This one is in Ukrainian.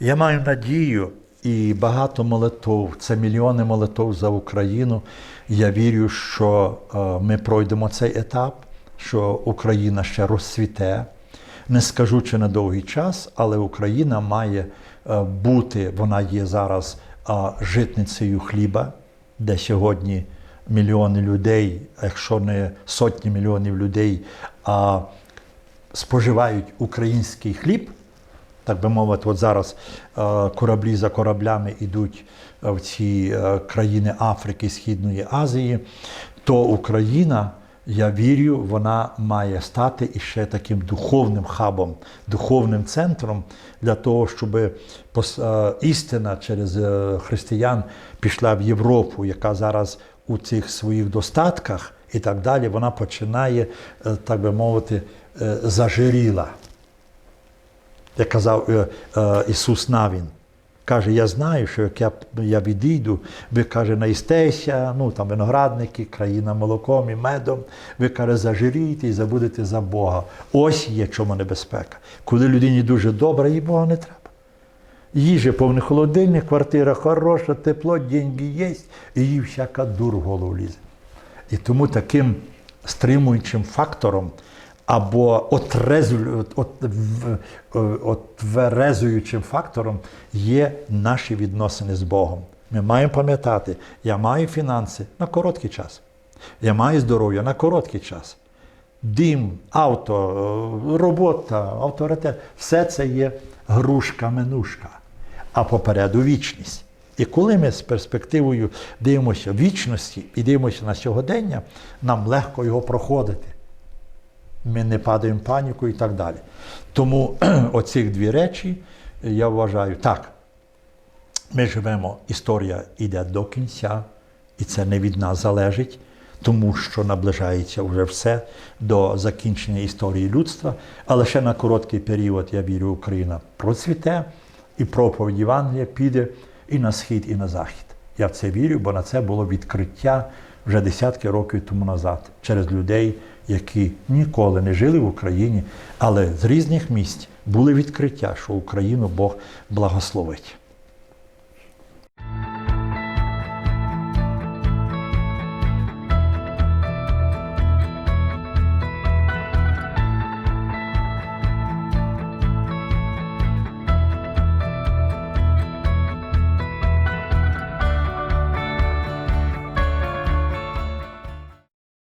Я маю надію і багато молитов, це мільйони молитов за Україну. Я вірю, що е, ми пройдемо цей етап, що Україна ще розцвіте. Не скажу чи на довгий час, але Україна має е, бути, вона є зараз е, житницею хліба, де сьогодні мільйони людей, якщо не сотні мільйонів людей, а споживають український хліб, так би мовити, от зараз е, кораблі за кораблями йдуть е, в ці е, країни Африки, Східної Азії, то Україна, я вірю, вона має стати іще таким духовним хабом, духовним центром для того, щоб істина через християн пішла в Європу, яка зараз у цих своїх достатках і так далі, вона починає, так би мовити, зажиріла як казав е, е, Ісус Навін. Каже, я знаю, що як я, я відійду, ви каже, наїстеся, ну там виноградники, країна молоком і медом, ви каже, зажирієте і забудете за Бога. Ось є чому небезпека. Коли людині дуже добре, їй Бога не треба. Їжі повний холодильник, квартира хороша, тепло, деньги є, і їй всяка дур в голову лізе. І тому таким стримуючим фактором або отрезу- е, отверезуючим фактором є наші відносини з Богом. Ми маємо пам'ятати, я маю фінанси на короткий час. Я маю здоров'я на короткий час. Дім, авто, е, робота, авторитет все це є грушка-минушка, а попереду вічність. І коли ми з перспективою дивимося вічності і дивимося на сьогодення, нам легко його проходити. Ми не падаємо в паніку і так далі. Тому оці дві речі я вважаю так. Ми живемо, історія йде до кінця, і це не від нас залежить, тому що наближається вже все до закінчення історії людства. Але ще на короткий період, я вірю, Україна процвіте, і проповідь Євангелія піде і на схід, і на захід. Я в це вірю, бо на це було відкриття вже десятки років тому назад через людей, які ніколи не жили в Україні, але з різних місць були відкриття, що Україну Бог благословить.